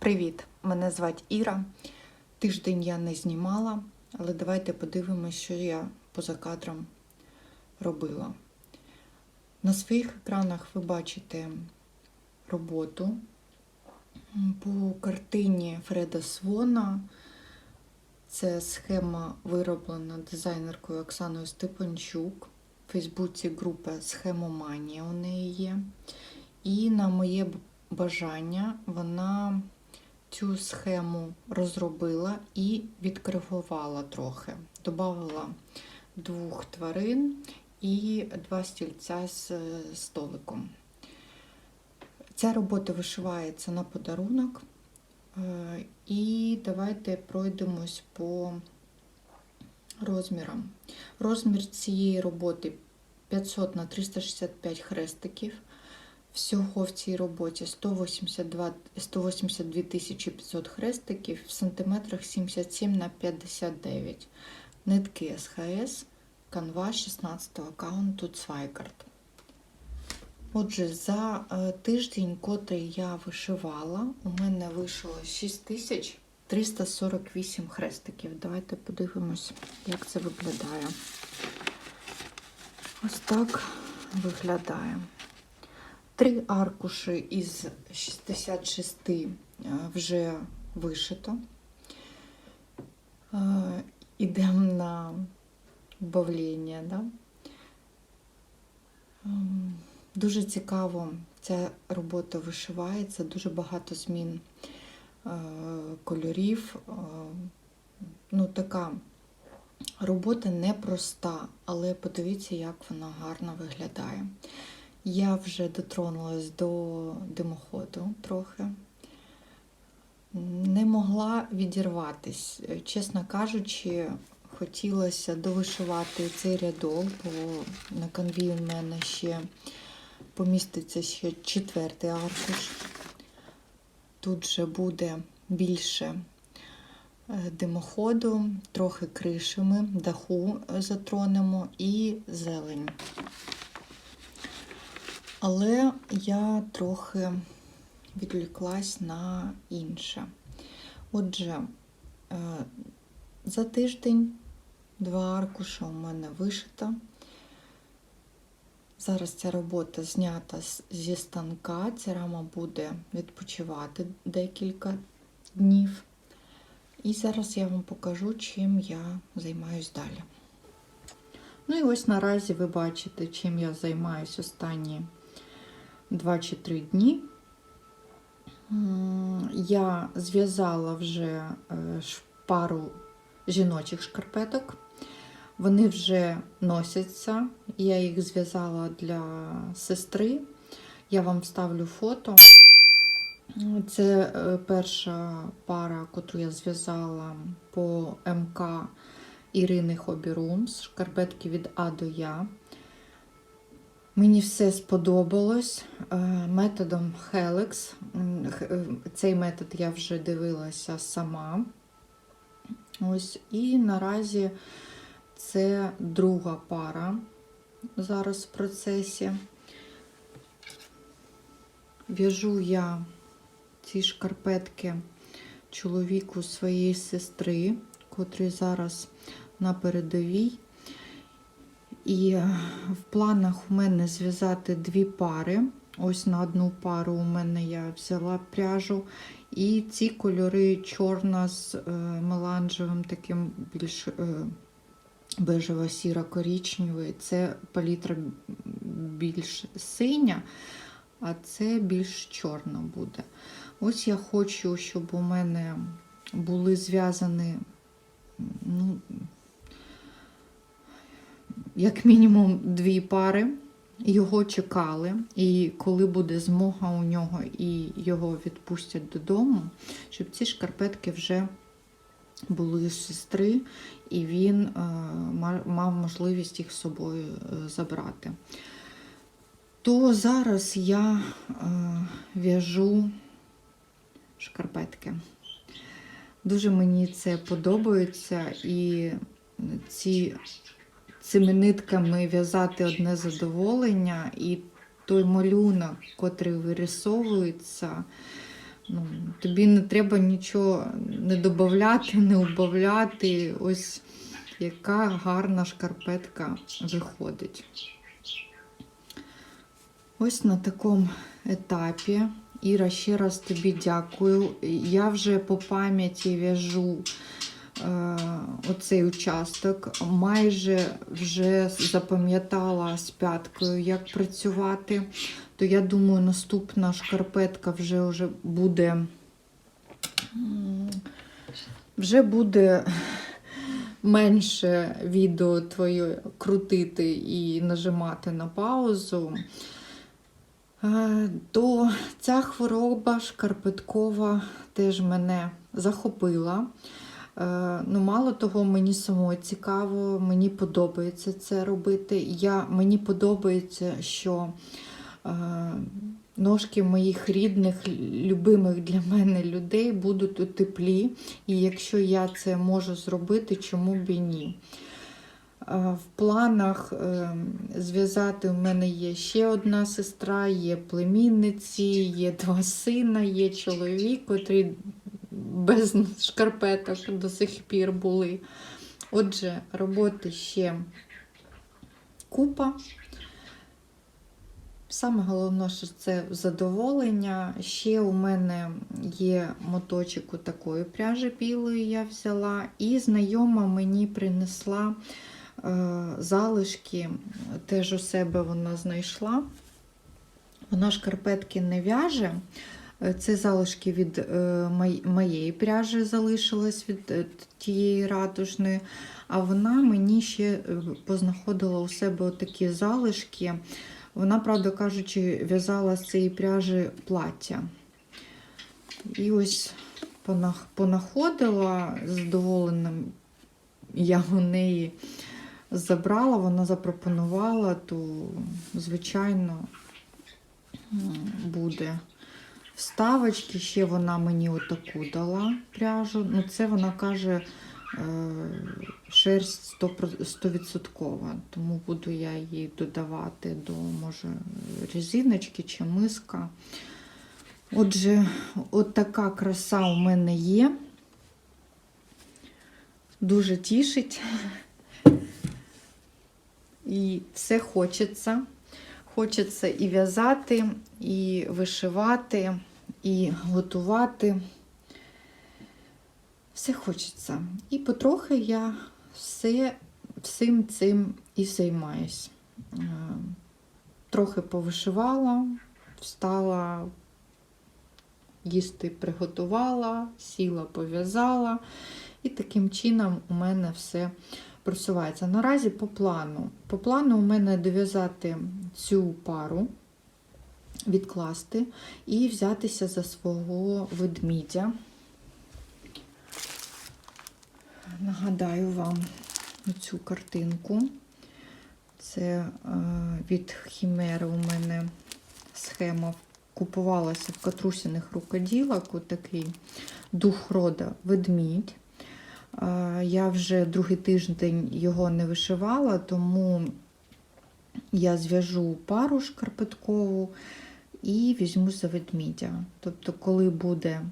Привіт! Мене звати Іра. Тиждень я не знімала, але давайте подивимося, що я поза кадром робила. На своїх екранах ви бачите роботу по картині Фреда Свона. Це схема вироблена дизайнеркою Оксаною Степанчук. В Фейсбуці група Схемоманія у неї є. І на моє бажання вона цю схему розробила і відкоригувала трохи. Добавила двох тварин і два стільця з столиком. Ця робота вишивається на подарунок. Е, І давайте пройдемось по розмірам. Розмір цієї роботи 500 на 365 хрестиків. Всього в цій роботі 182 182 500 хрестиків, в сантиметрах 77 на 59. Нитки СХС, канва 16 аккаунту Цвайкарт. Отже, за е, тиждень, котрий я вишивала, у мене вийшло 6348 хрестиків. Давайте подивимось, як це виглядає. Ось так виглядає. Три аркуші із 66 е, вже вишито. Е, Ідемо на бавління. Да? Ем, Дуже цікаво, ця робота вишивається, дуже багато змін е, кольорів. Ну, така робота непроста, але подивіться, як вона гарно виглядає. Я вже дотронулась до димоходу трохи. Не могла відірватись. Чесно кажучи, хотілося довишивати цей рядок, бо на канві у мене ще поміститься ще четвертий аркуш. Тут же буде більше е, димоходу, трохи кришами, даху затронемо і зелень. Але я трохи відвлеклась на інше. Отже, е, за тиждень два аркуша у мене вишито. Зараз ця робота знята зі станка, ця рама буде відпочивати декілька днів. І зараз я вам покажу, чим я займаюсь далі. Ну і ось наразі ви бачите, чим я займаюсь останні 2 чи 3 дні. Я зв'язала вже е, пару жіночих шкарпеток. Вони вже носяться. Я їх зв'язала для сестри. Я вам вставлю фото. Це е, перша пара, яку я зв'язала по МК Ірини Хобі шкарпетки від А до Я. Мені все сподобалось е, методом Helix. Цей метод я вже дивилася сама. Ось, І наразі це друга пара зараз в процесі. В'яжу я ці шкарпетки чоловіку своєї сестри, котрий зараз на передовій. І в планах у мене зв'язати дві пари. Ось на одну пару у мене я взяла пряжу. І ці кольори чорна з е, меланжевим, таким більш е, бежево сіро коричневий Це палітра більш синя, а це більш чорна буде. Ось я хочу, щоб у мене були зв'язані, ну, як мінімум, дві пари. Його чекали, і коли буде змога у нього і його відпустять додому, щоб ці шкарпетки вже були з сестри, і він е, мав можливість їх з собою е, забрати. То зараз я е, в'яжу шкарпетки. Дуже мені це подобається, і ці цими нитками в'язати одне задоволення, і той малюнок, котрий вирисовується, Ну, тобі не треба нічого не додати, не убавляти. Ось яка гарна шкарпетка виходить. Ось на такому етапі. Іра, ще раз тобі дякую. Я вже по пам'яті в'яжу оцей участок. Майже вже запам'ятала з п'яткою, як працювати. То я думаю, наступна шкарпетка вже, вже буде. Вже буде менше відео твоє крутити і нажимати на паузу. Е, То ця хвороба шкарпеткова теж мене захопила. Е, Ну, мало того, мені самой цікаво, мені подобається це робити. Я, мені подобається, що е, ножки моїх рідних, любимих для мене людей будуть у теплі. І якщо я це можу зробити, чому б і ні? Е, В планах е, зв'язати у мене є ще одна сестра, є племінниці, є два сина, є чоловік, котрі без шкарпеток до сих пір були. Отже, роботи ще купа. Саме головне, що це задоволення. Ще у мене є моточок у такої пряжі білої я взяла, і знайома мені принесла е, залишки, теж у себе вона знайшла. Вона шкарпетки не в'яже. Е, Це залишки від е, моєї пряжі залишилось від е, тієї радужної. А вона мені ще познаходила у себе отакі залишки. Вона, правда кажучи, в'язала з цієї пряжі плаття. І ось понаходила задоволеним я у неї забрала, вона запропонувала, то, звичайно, буде вставочки. Ще вона мені отаку дала пряжу. Ну, це вона каже е, шерсть 100%, 100%, тому буду я її додавати до, може, резиночки чи миска. Отже, от така краса у мене є. Дуже тішить. І все хочеться. Хочеться і в'язати, і вишивати, і готувати. Все хочеться. І потрохи я все, всім цим і займаюсь. Е, Трохи повишивала, встала, їсти приготувала, сіла, пов'язала. І таким чином у мене все просувається. Наразі по плану. По плану у мене дов'язати цю пару, відкласти і взятися за свого ведмідя. Нагадаю вам цю картинку. Це е, від Хімери у мене схема купувалася в катрусіних рукоділок, отакий дух рода ведмідь. Е, Я вже другий тиждень його не вишивала, тому я зв'яжу пару шкарпеткову і візьму за ведмідя. Тобто, коли буде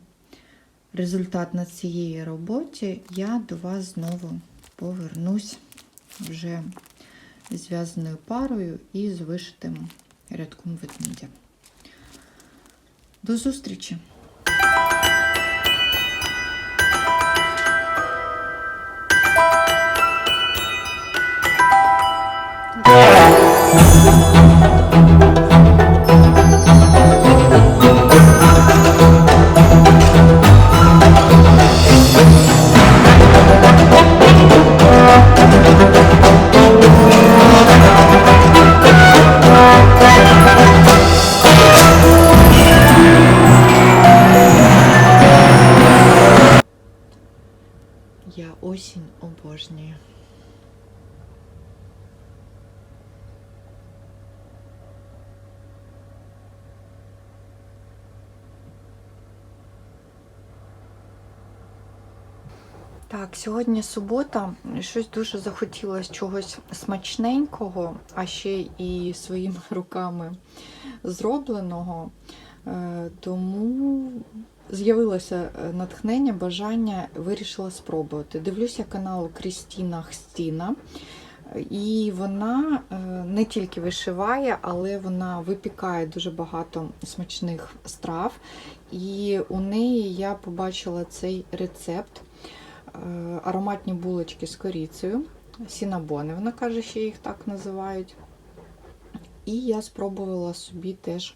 результат на цієї роботі, я до вас знову повернусь вже зв'язаною парою і з вишитим рядком ведмідя. До зустрічі! Так, сьогодні субота. Щось дуже захотілося чогось смачненького, а ще і своїми руками зробленого. Е, Тому з'явилося е, натхнення, бажання, вирішила спробувати. Дивлюся канал Крістіна Хстіна. І вона е, не тільки вишиває, але вона випікає дуже багато смачних страв. І у неї я побачила цей рецепт ароматні булочки з коріцею, сінабони, вона каже, що їх так називають. І я спробувала собі теж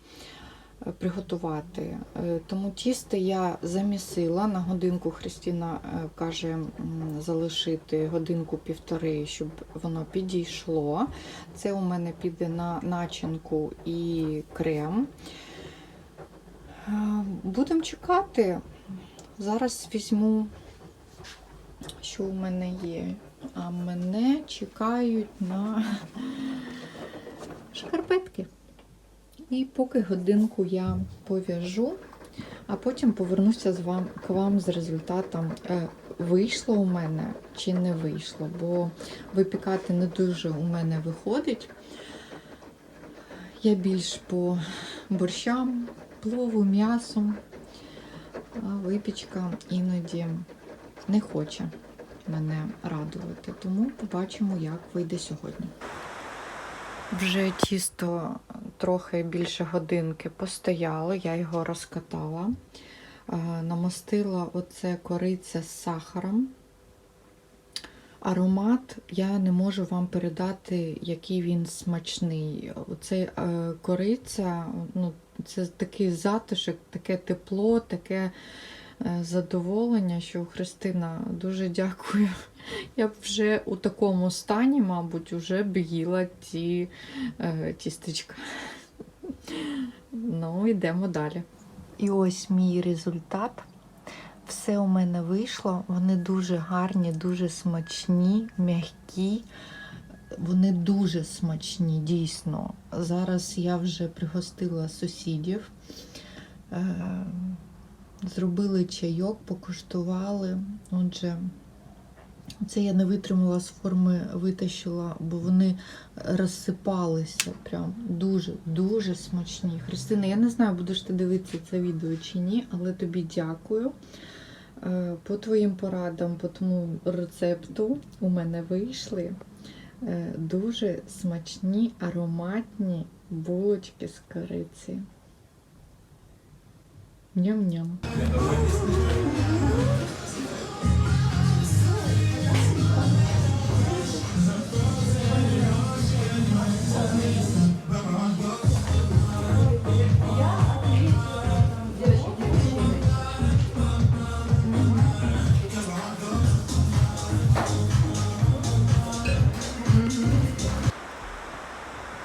е, приготувати. Е, Тому тісто я замісила на годинку. Христина е, каже залишити годинку-півтори, щоб воно підійшло. Це у мене піде на начинку і крем. Е, Будемо чекати. Зараз візьму, що у мене є. А мене чекають на шкарпетки. І поки годинку я пов'яжу, а потім повернуся з вам, к вам з результатом, е, вийшло у мене чи не вийшло, бо випікати не дуже у мене виходить. Я більш по борщам, плову, м'ясу, а випічка іноді не хоче мене радувати. Тому побачимо, як вийде сьогодні. Вже тісто трохи більше годинки постояло, я його розкатала, Е, намастила оце кориця з сахаром. Аромат я не можу вам передати, який він смачний. Оце е, кориця, ну, це такий затишок, таке тепло, таке задоволення, що Христина дуже дякую. Я б вже у такому стані, мабуть, вже б їла ці е, тістечка. Ну, йдемо далі. І ось мій результат. Все у мене вийшло. Вони дуже гарні, дуже смачні, м'які. Вони дуже смачні, дійсно. Зараз я вже пригостила сусідів. Зробили чайок, покуштували. Отже, це я не витримала з форми, витащила, бо вони розсипалися. Прям дуже-дуже смачні. Христина, я не знаю, будеш ти дивитися це відео чи ні, але тобі дякую. Е, По твоїм порадам, по тому рецепту у мене вийшли е, дуже смачні ароматні булочки з кориці. Ням-ням.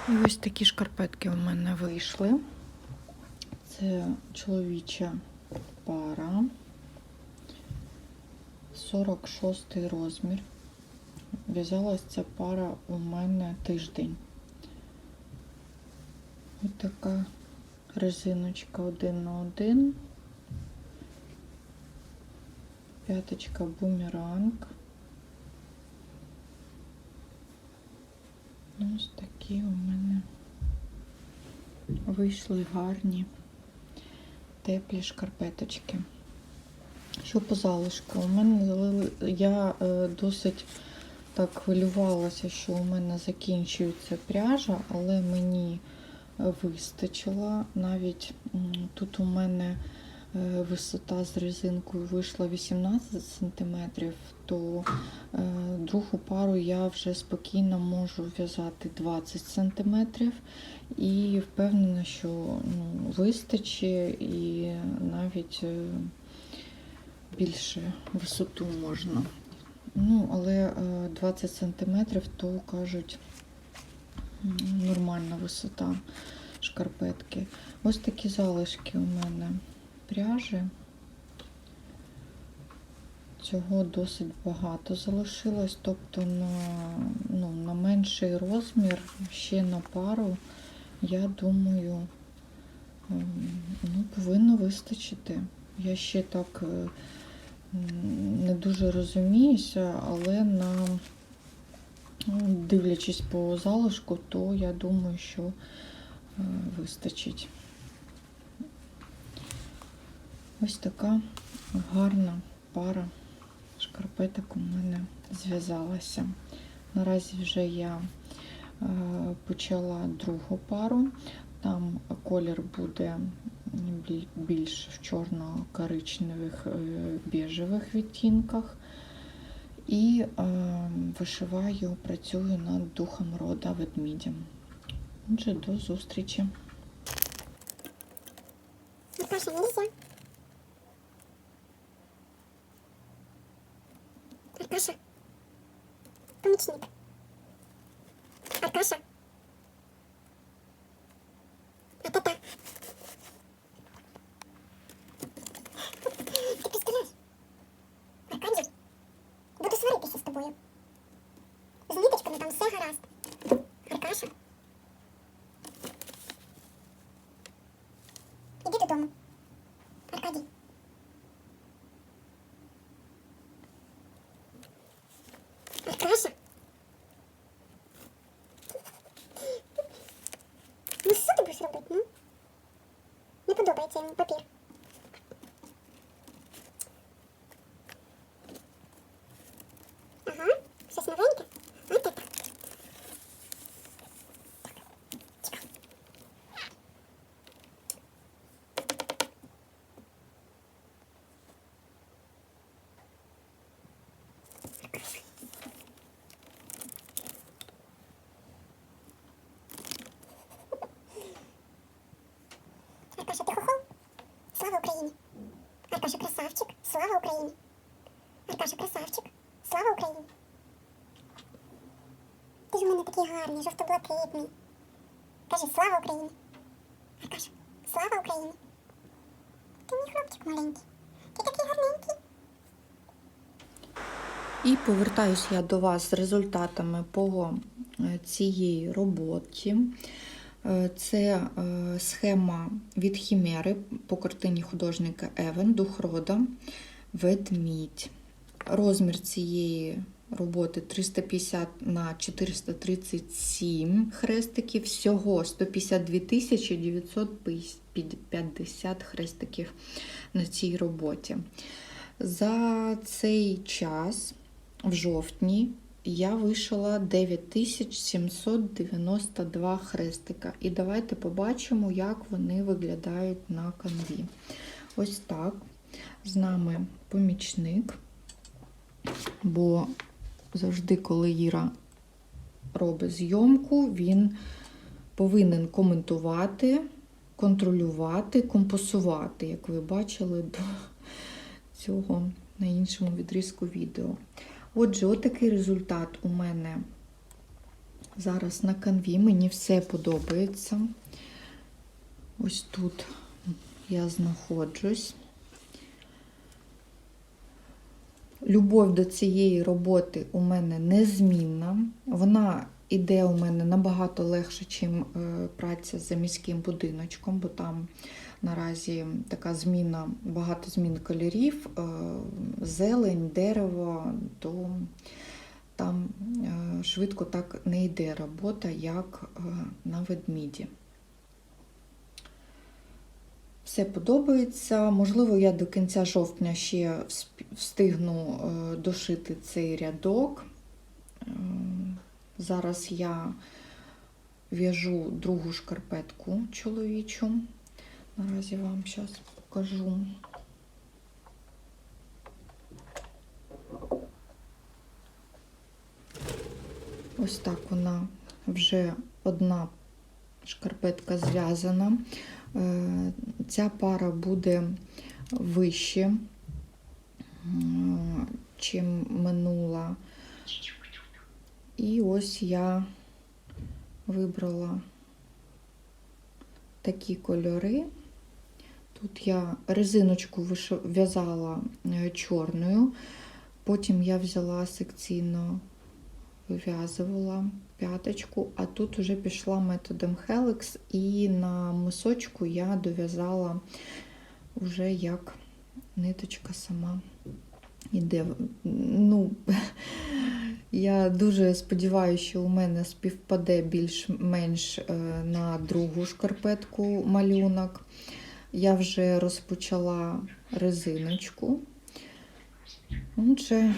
І ось такі шкарпетки у мене вийшли. Це чоловіча пара. 46 розмір. В'язалась ця пара у мене тиждень. Ось така резиночка один на один. П'яточка бумеранг. Ось такі у мене вийшли гарні теплі шкарпеточки. Що по залишку? У мене я е, досить так хвилювалася, що у мене закінчується пряжа, але мені е, вистачило. Навіть тут у мене висота з резинкою вийшла 18 см, то е, другу пару я вже спокійно можу в'язати 20 см. І впевнена, що ну, вистачить і навіть е, більше висоту можна. Ну, але е, 20 см, то кажуть, нормальна висота шкарпетки. Ось такі залишки у мене пряжі. Цього досить багато залишилось, тобто на, ну, на менший розмір, ще на пару, я думаю, ем, ну, повинно вистачити. Я ще так е, не дуже розуміюся, але на ну, дивлячись по залишку, то я думаю, що е, вистачить. Ось така гарна пара шкарпеток у мене зв'язалася. Наразі вже я е, почала другу пару. Там колір буде більш в чорно-коричневих е, біжевих відтінках. І е, вишиваю, працюю над духом рода ведмідям. Отже, до зустрічі. Аркаша, нельзя. Аркаша. Помощник. Аркаша. Это так. Ты представляешь? Аркадий, буду сваритися з тобою. З ниточками там все гаразд. Аркаша. Іди додому. Аркадій. Аркаша. Ну що ти будеш робити, ну? Не подобається йому папір. Ага, щось новеньке. От це так. Чекай. Аркаша, ти хохол? Слава Україні! Аркаша, красавчик! Слава Україні! Аркаша, красавчик! Слава Україні! Ти ж у мене такий гарний, жовто-блакитний. Кажи, слава Україні! Аркаша, слава Україні! Ти мій хлопчик маленький. Ти такий гарненький. І повертаюсь я до вас з результатами по е, цієї роботі. Е, Це е, схема від Хімери по картині художника Евен Дух рода Ведмідь. Розмір цієї роботи 350 на 437 хрестиків, всього 152 тисячі 950 хрестиків на цій роботі. За цей час в жовтні я вишила 9792 хрестика. І давайте побачимо, як вони виглядають на канві. Ось так. З нами помічник, бо завжди, коли Іра робить зйомку, він повинен коментувати, контролювати, компасувати, як ви бачили до цього на іншому відрізку відео. Отже, отакий результат у мене зараз на канві. Мені все подобається. Ось тут я знаходжусь. Любов до цієї роботи у мене незмінна. Вона іде у мене набагато легше, ніж праця за міським будиночком, бо там наразі така зміна, багато змін кольорів, е, зелень, дерево, то там е, швидко так не йде робота, як е, на ведміді. Все подобається. Можливо, я до кінця жовтня ще встигну дошити цей рядок. Зараз я в'яжу другу шкарпетку чоловічу. Наразі вам зараз покажу. Ось так вона вже одна шкарпетка зв'язана. Е, Ця пара буде вище, м, чим минула. І ось я вибрала такі кольори. Тут я резиночку в'язала е, чорною, потім я взяла секційно вив'язувала п'яточку, а тут вже пішла методом Helix і на мисочку я дов'язала вже як ниточка сама іде. Ну, я дуже сподіваюся, що у мене співпаде більш-менш е, на другу шкарпетку малюнок. Я вже розпочала резиночку. Отже,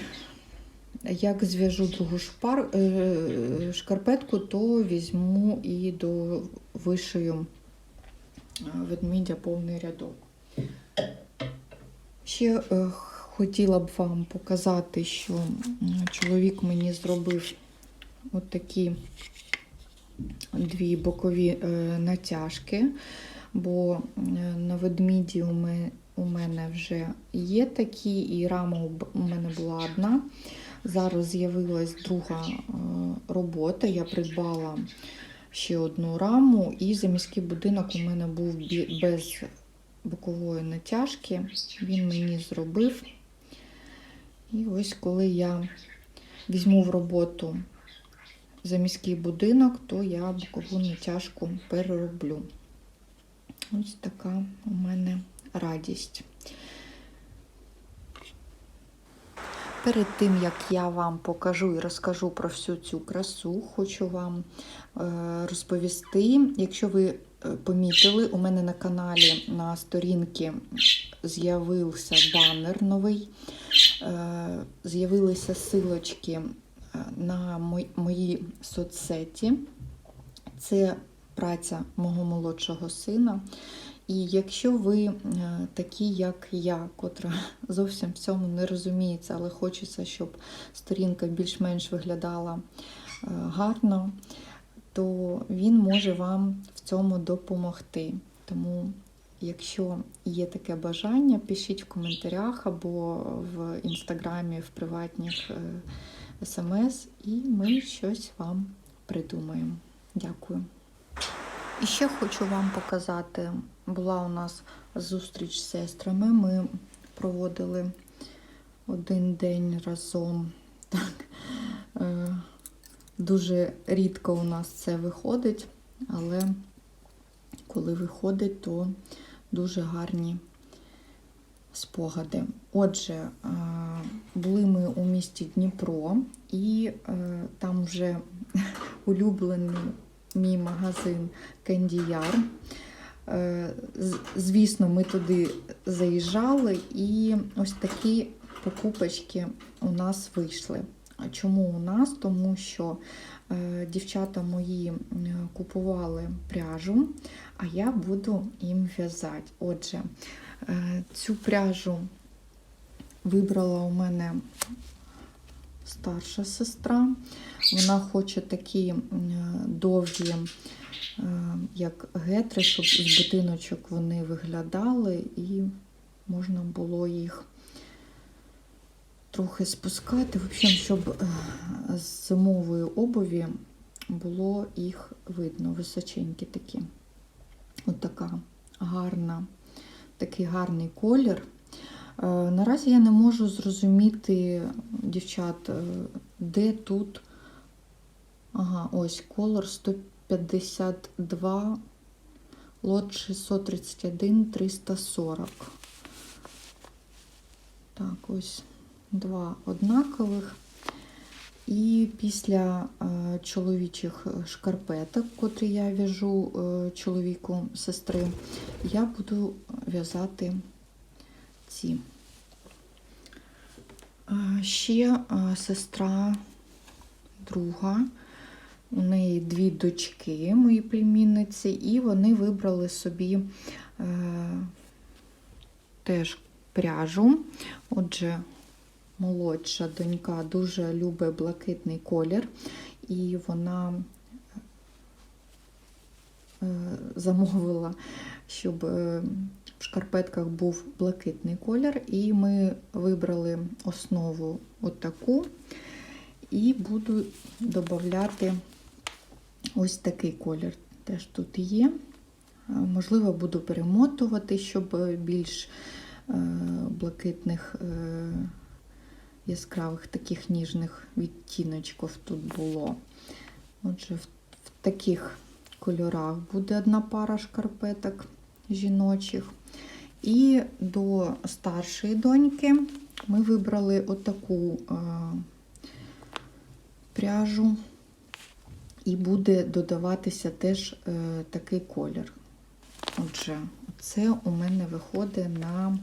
як зв'яжу другу шпар, е, шкарпетку, то візьму і до вишию е, ведмідя повний рядок. Ще е, хотіла б вам показати, що чоловік мені зробив от такі дві бокові натяжки, бо е, на ведміді у мене, вже є такі, і рама у мене була одна. Зараз з'явилась друга е, робота. Я придбала ще одну раму, і заміський будинок у мене був без бокової натяжки. Він мені зробив. І ось коли я візьму в роботу заміський будинок, то я бокову натяжку перероблю. Ось така у мене радість. Перед тим, як я вам покажу і розкажу про всю цю красу, хочу вам е, розповісти. Якщо ви е, помітили, у мене на каналі на сторінці з'явився банер новий, е, з'явилися силочки на мої соцсеті. Це праця мого молодшого сина. І якщо ви е, такі, як я, котра зовсім в цьому не розуміється, але хочеться, щоб сторінка більш-менш виглядала е, гарно, то він може вам в цьому допомогти. Тому, якщо є таке бажання, пишіть в коментарях або в інстаграмі, в приватних е, смс, і ми щось вам придумаємо. Дякую. І ще хочу вам показати, була у нас зустріч з сестрами. Ми проводили один день разом. Так. е, Дуже рідко у нас це виходить, але коли виходить, то дуже гарні спогади. Отже, е, були ми у місті Дніпро, і е, там вже улюблений мій магазин Кендіяр. Е, Звісно, ми туди заїжджали, і ось такі покупочки у нас вийшли. Чому у нас? Тому що е, дівчата мої купували пряжу, а я буду їм в'язати. Отже, е, цю пряжу вибрала у мене старша сестра. Вона хоче такі довгі, е, як гетри, щоб з ботиночок вони виглядали, і можна було їх трохи спускати. В щоб е, з зимової обуві було їх видно, височенькі такі. От гарна, такий гарний колір. Е, Наразі я не можу зрозуміти, дівчат, е, де тут. Ага, ось колор 152, лот 631, 340. Так, ось два однакових. І після е, чоловічих шкарпеток, котрі я в'яжу чоловіку сестри, я буду в'язати ці. Ще сестра друга, у неї дві дочки, мої племінниці, і вони вибрали собі е, теж пряжу. Отже, молодша донька дуже любить блакитний колір, і вона е, замовила, щоб е, шкарпетках був блакитний колір, і ми вибрали основу отаку, і буду додати ось такий колір. Теж тут є. Е, Можливо, буду перемотувати, щоб більш е, блакитних, е, яскравих таких ніжних відтіночків тут було. Отже, в, в таких кольорах буде одна пара шкарпеток жіночих. І до старшої доньки ми вибрали отаку е, пряжу, і буде додаватися теж е, такий колір. Отже, це у мене виходить на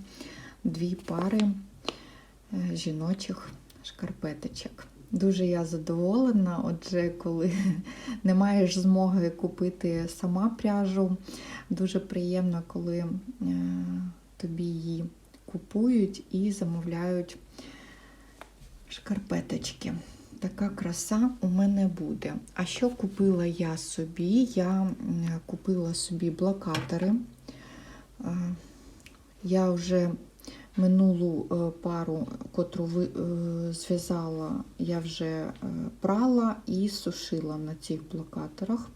дві пари е, жіночих шкарпеточок. Дуже я задоволена. Отже, коли не маєш змоги купити сама пряжу, дуже приємно, коли е, тобі її купують і замовляють шкарпеточки. Така краса у мене буде. А що купила я собі? Я купила собі блокатори. Е, Я вже минулу е, пару, котру ви- е, зв'язала, я вже е, прала і сушила на цих блокаторах.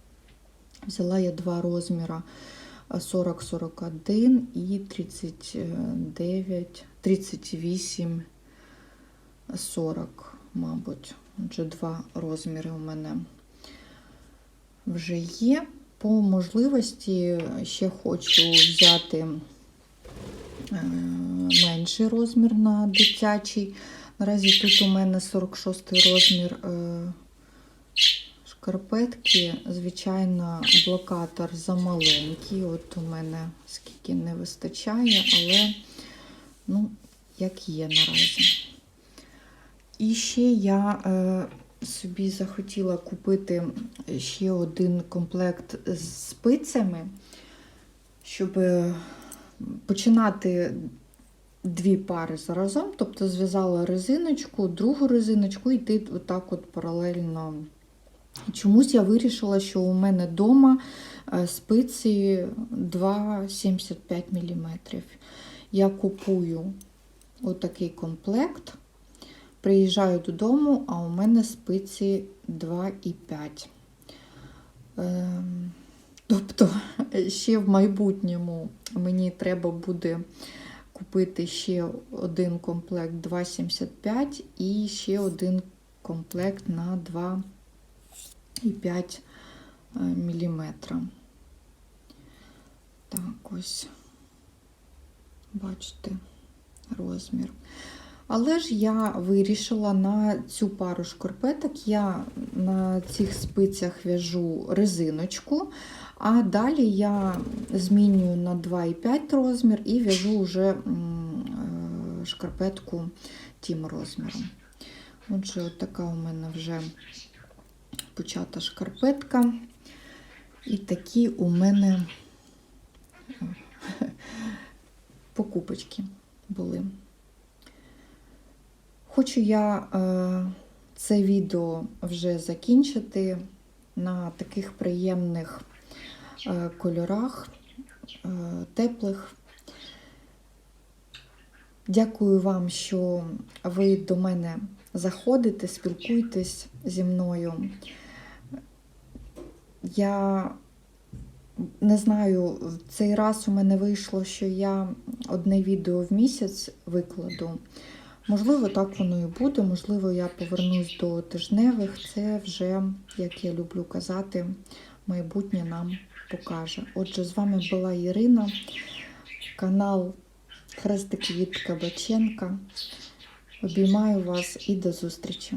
Взяла я два розміри е, 40-41 і 39, 38, 40, мабуть. Отже, два розміри у мене вже є. По можливості ще хочу взяти менший розмір на дитячий. Наразі тут у мене 46 розмір е, шкарпетки. Звичайно, блокатор замаленький. От у мене скільки не вистачає, але ну, як є наразі. І ще я е, собі захотіла купити ще один комплект з спицями, щоб е, починати дві пари заразом, тобто зв'язала резиночку, другу резиночку і йти отак от паралельно. Чомусь я вирішила, що у мене вдома спиці 2,75 мм. Я купую отакий комплект. Приїжджаю додому, а у мене спиці 2,5. Ем, Тобто, ще в майбутньому мені треба буде купити ще один комплект 2,75 і ще один комплект на 2,5 мм. Так, ось, бачите, розмір. Але ж я вирішила на цю пару шкарпеток, я на цих спицях в'яжу резиночку, а далі я змінюю на 2,5 розмір і в'яжу вже е, шкарпетку тим розміром. Отже, от така у мене вже почата шкарпетка. І такі у мене покупочки були. Хочу я е, це відео вже закінчити на таких приємних е, кольорах, е, теплих. Дякую вам, що ви до мене заходите, спілкуєтесь зі мною. Я не знаю, цей раз у мене вийшло, що я одне відео в місяць викладу. Можливо, так воно і буде, можливо, я повернусь до тижневих. Це вже, як я люблю казати, майбутнє нам покаже. Отже, з вами була Ірина, канал Хрестик від Кабаченка. Обіймаю вас і до зустрічі!